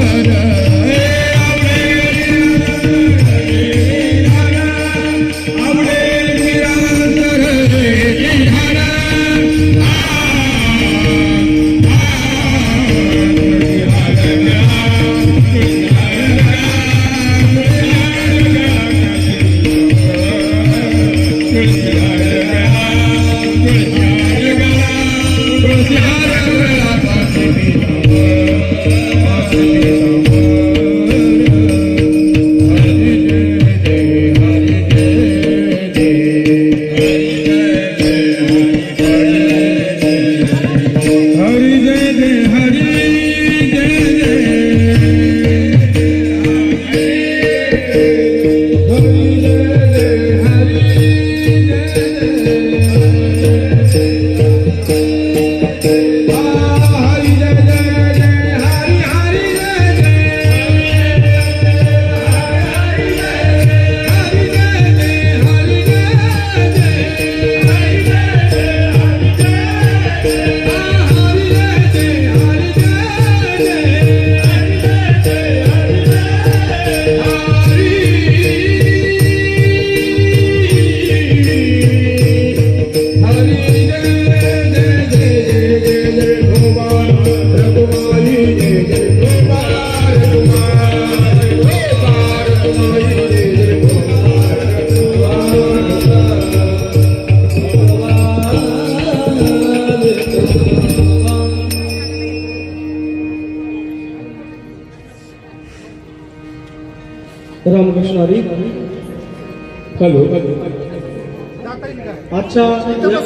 Hara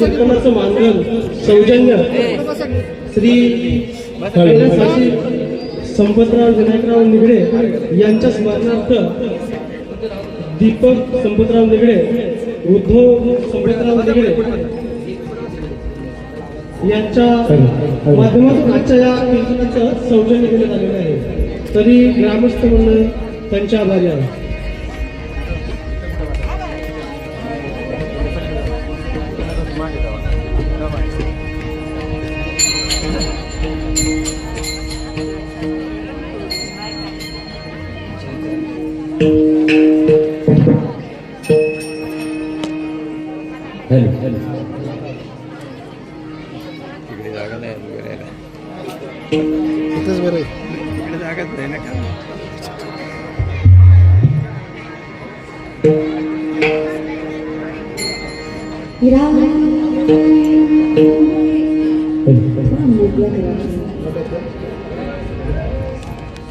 या मानधन सौजन्य. श्री कैलासवासी संपतराव विनायकराव निगडे यांच्या स्मरणार्थ दीपक संपतराव निगडे उद्धव संपतराव निगडे यांच्या माध्यमातून आजच्या या कीर्तनाचं सौजन्य केलं आलेलं आहे. तरी ग्रामस्थ म्हणून त्यांच्या आभारी आहे तिकडे जागाच नाही ना का?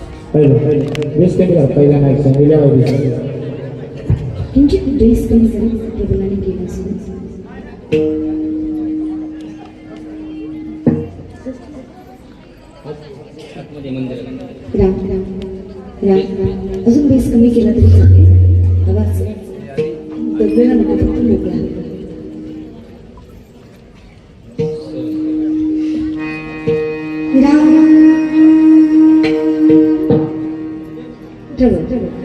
वीस कधी पहिला नाही सांगितल्या किंचित ड्रेस कमी करा प्रबलाने केला राम अजून बेस कमी केला तरी चालेल आवाज दबलेला नको फक्त मोकळा Ram trouble Ram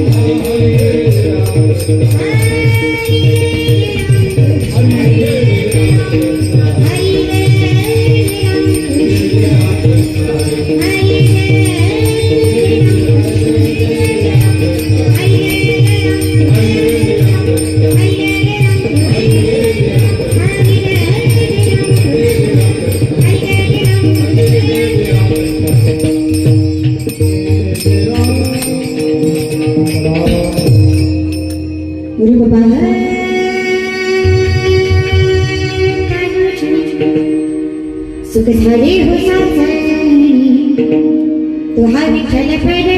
Thank you. Tuhan ছেলে পেলে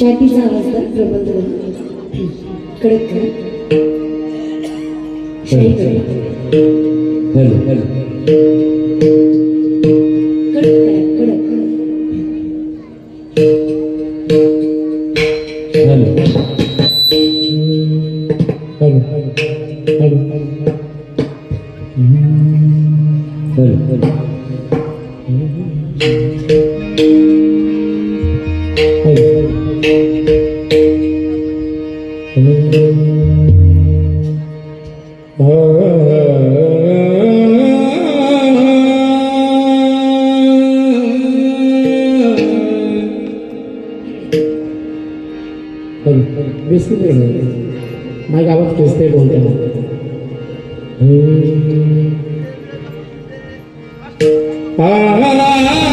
छातीचा आवाजदार प्रबंध कडक. Hello hello. Ah, ah, ah, ah.